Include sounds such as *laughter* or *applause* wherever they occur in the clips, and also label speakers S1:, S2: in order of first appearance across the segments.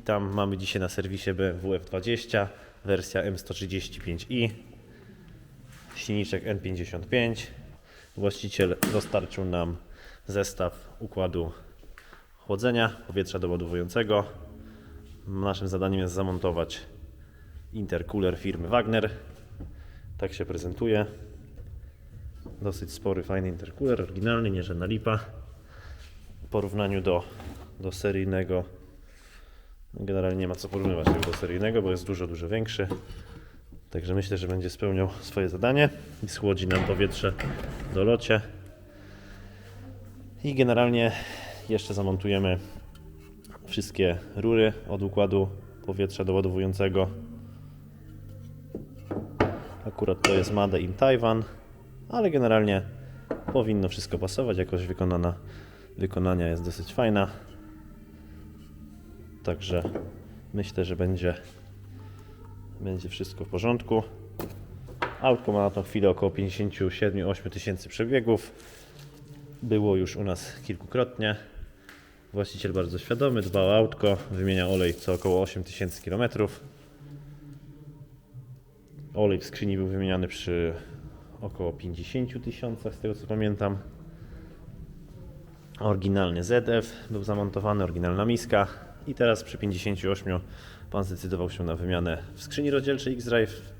S1: Witam, mamy dzisiaj na serwisie BMW F20, wersja M135i, silniczek N55. Właściciel dostarczył nam zestaw układu chłodzenia powietrza doładowującego. Naszym zadaniem jest zamontować intercooler firmy Wagner. Tak się prezentuje. Dosyć spory, fajny intercooler, oryginalny, nie żadna lipa. W porównaniu do, do seryjnego generalnie nie ma co porównywać tego do seryjnego, bo jest dużo, dużo większy. Także myślę, że będzie spełniał swoje zadanie i schłodzi nam powietrze do locie. I generalnie jeszcze zamontujemy wszystkie rury od układu powietrza doładowującego. Akurat to jest Made in Taiwan, ale generalnie powinno wszystko pasować. Jakość wykonana, wykonania jest dosyć fajna. Także myślę, że będzie, będzie wszystko w porządku. Autko ma na tą chwilę około 57-8 tysięcy przebiegów. Było już u nas kilkukrotnie. Właściciel bardzo świadomy, dba o autko, wymienia olej co około 8 tysięcy kilometrów. Olej w skrzyni był wymieniany przy około 50 tysiącach, z tego co pamiętam. Oryginalny ZF był zamontowany, oryginalna miska. I teraz przy 58 pan zdecydował się na wymianę w skrzyni rozdzielczej X-Drive,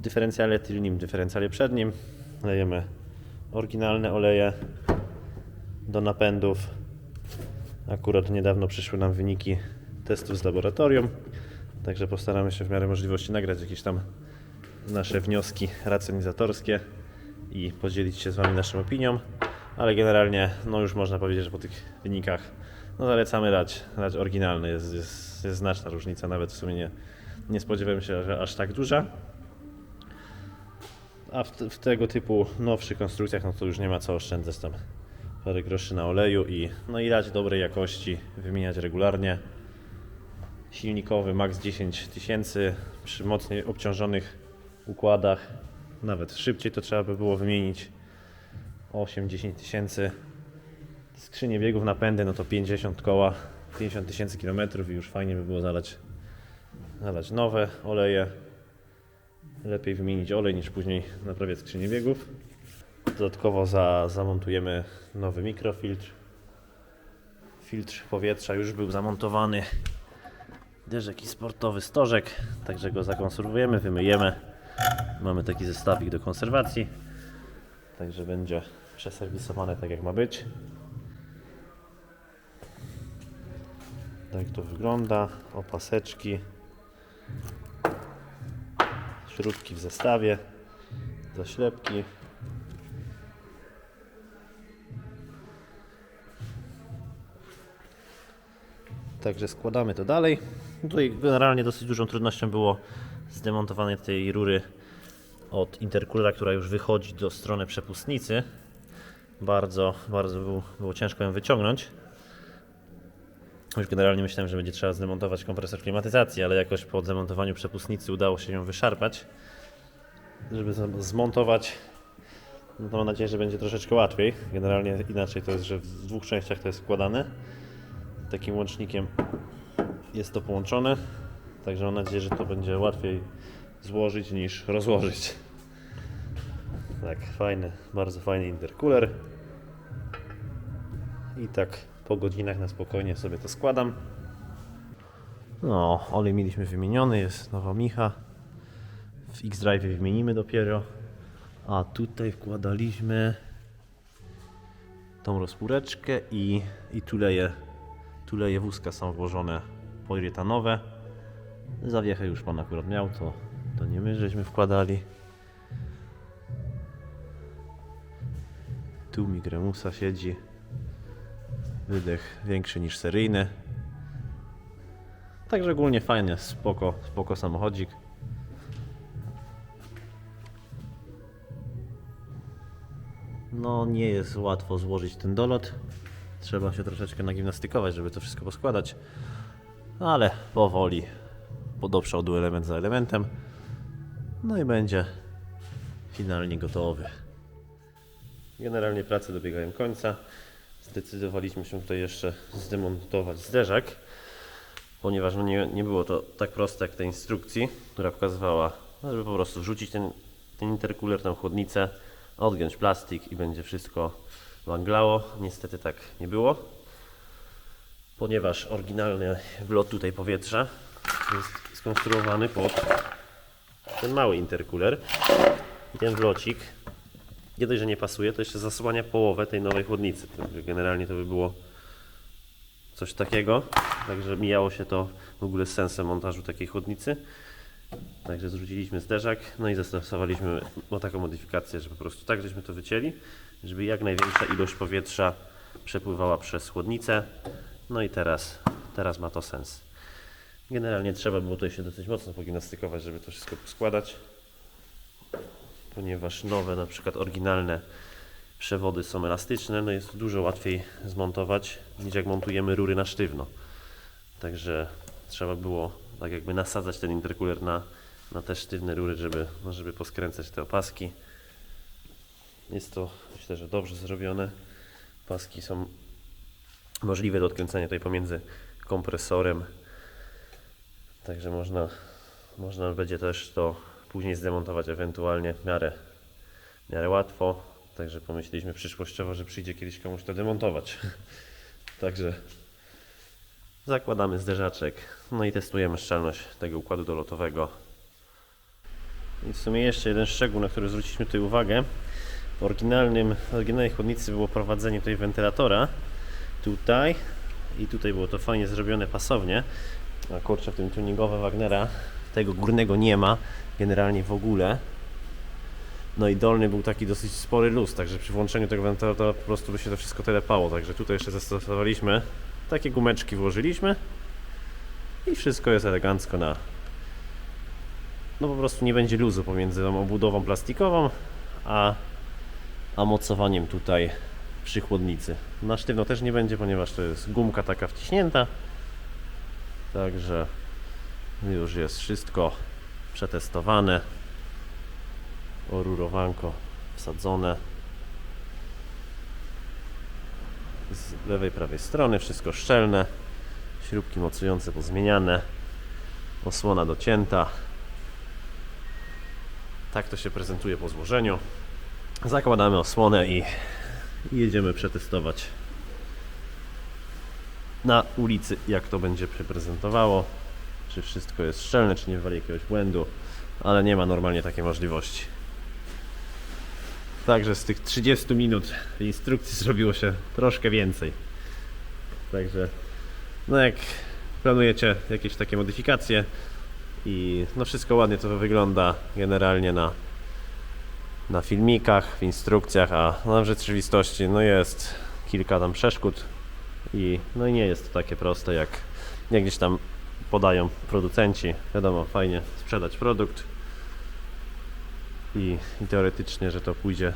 S1: dyferencjale tylnym, dyferencjale przednim. Lejemy oryginalne oleje do napędów. Akurat niedawno przyszły nam wyniki testów z laboratorium, także postaramy się w miarę możliwości nagrać jakieś tam nasze wnioski racjonizatorskie i podzielić się z Wami naszą opinią, ale generalnie no już można powiedzieć, że po tych wynikach no zalecamy dać, dać oryginalny, jest, jest, jest znaczna różnica, nawet w sumie nie, nie spodziewałem się, że aż tak duża. A w, w tego typu nowszych konstrukcjach, no to już nie ma co oszczędzać tam parę groszy na oleju i no i dać dobrej jakości, wymieniać regularnie. Silnikowy max 10 tysięcy przy mocniej obciążonych układach, nawet szybciej to trzeba by było wymienić 8-10 tysięcy. Skrzynie biegów napędy no to 50 koła, 50 tysięcy kilometrów i już fajnie by było zalać, zalać nowe oleje. Lepiej wymienić olej niż później naprawiać skrzynię biegów. Dodatkowo za, zamontujemy nowy mikrofiltr. Filtr powietrza już był zamontowany. Dyżek i sportowy stożek, także go zakonserwujemy, wymyjemy. Mamy taki zestawik do konserwacji, także będzie przeserwisowane tak jak ma być. Tak to wygląda. Opaseczki. Śrubki w zestawie. Zaślepki. Także składamy to dalej. Tutaj generalnie dosyć dużą trudnością było zdemontowanie tej rury od intercoolera, która już wychodzi do strony przepustnicy. Bardzo, bardzo było, było ciężko ją wyciągnąć. Już generalnie myślałem, że będzie trzeba zdemontować kompresor klimatyzacji, ale jakoś po zamontowaniu przepustnicy udało się ją wyszarpać. Żeby zmontować, no to mam nadzieję, że będzie troszeczkę łatwiej. Generalnie inaczej to jest, że w dwóch częściach to jest składane. Takim łącznikiem jest to połączone. Także mam nadzieję, że to będzie łatwiej złożyć niż rozłożyć. Tak, fajny, bardzo fajny intercooler. I tak po godzinach na spokojnie sobie to składam. No, olej mieliśmy wymieniony, jest nowa micha. W X-Drive wymienimy dopiero. A tutaj wkładaliśmy tą rozpóreczkę i, i tuleje, tuleje wózka są włożone poliuretanowe. Zawiechę już pan akurat miał, to, to nie my żeśmy wkładali. Tu mi Gremusa siedzi. Wydech większy niż seryjny. Także ogólnie fajnie, spoko, spoko samochodzik. No nie jest łatwo złożyć ten dolot. Trzeba się troszeczkę nagimnastykować, żeby to wszystko poskładać. Ale powoli, po do przodu element za elementem. No i będzie finalnie gotowy. Generalnie prace dobiegają końca. Zdecydowaliśmy się tutaj jeszcze zdemontować zderzak. ponieważ no nie, nie było to tak proste jak tej instrukcji, która pokazywała, żeby po prostu wrzucić ten, ten intercooler, tą chłodnicę, odgiąć plastik i będzie wszystko wanglało. Niestety tak nie było, ponieważ oryginalny wlot tutaj powietrza jest skonstruowany pod ten mały intercooler i ten wlocik nie dość, że nie pasuje, to jeszcze zasłania połowę tej nowej chłodnicy. Generalnie to by było coś takiego, także mijało się to w ogóle z sensem montażu takiej chłodnicy. Także zrzuciliśmy zderzak, no i zastosowaliśmy taką modyfikację, że po prostu tak żeśmy to wycięli, żeby jak największa ilość powietrza przepływała przez chłodnicę. No i teraz, teraz ma to sens. Generalnie trzeba było tutaj się dosyć mocno pogimnastykować, żeby to wszystko składać, ponieważ nowe, na przykład oryginalne przewody są elastyczne, no jest dużo łatwiej zmontować niż jak montujemy rury na sztywno. Także trzeba było tak jakby nasadzać ten intercooler na, na te sztywne rury, żeby, no żeby poskręcać te opaski. Jest to myślę, że dobrze zrobione. Paski są możliwe do odkręcania tutaj pomiędzy kompresorem. Także można, można będzie też to później zdemontować ewentualnie w miarę, w miarę łatwo. Także pomyśleliśmy przyszłościowo, że przyjdzie kiedyś komuś to demontować. *laughs* Także zakładamy zderzaczek, no i testujemy szczelność tego układu dolotowego. I w sumie jeszcze jeden szczegół, na który zwróciliśmy tutaj uwagę. W oryginalnym, oryginalnej chłodnicy było prowadzenie tutaj wentylatora. Tutaj i tutaj było to fajnie zrobione pasownie. A kurczę, w tym tuningowe Wagnera tego górnego nie ma generalnie w ogóle. No i dolny był taki dosyć spory luz, także przy włączeniu tego wentylatora po prostu by się to wszystko telepało. Także tutaj jeszcze zastosowaliśmy takie gumeczki włożyliśmy i wszystko jest elegancko na no po prostu nie będzie luzu pomiędzy tą obudową plastikową a, a mocowaniem tutaj przy chłodnicy. Na sztywno też nie będzie, ponieważ to jest gumka taka wciśnięta. Także już jest wszystko przetestowane. Orurowanko wsadzone. Z lewej, prawej strony wszystko szczelne. Śrubki mocujące pozmieniane. Osłona docięta. Tak to się prezentuje po złożeniu. Zakładamy osłonę i jedziemy przetestować na ulicy, jak to będzie się prezentowało. Czy wszystko jest szczelne, czy nie wywali jakiegoś błędu, ale nie ma normalnie takiej możliwości. Także z tych 30 minut instrukcji zrobiło się troszkę więcej. Także, no jak planujecie jakieś takie modyfikacje i no wszystko ładnie to wygląda generalnie na na filmikach, w instrukcjach, a no w rzeczywistości no jest kilka tam przeszkód i no i nie jest to takie proste jak, jak gdzieś tam podają producenci. Wiadomo, fajnie sprzedać produkt i, i teoretycznie, że to pójdzie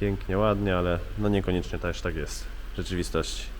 S1: pięknie, ładnie, ale no niekoniecznie też tak jest w rzeczywistości.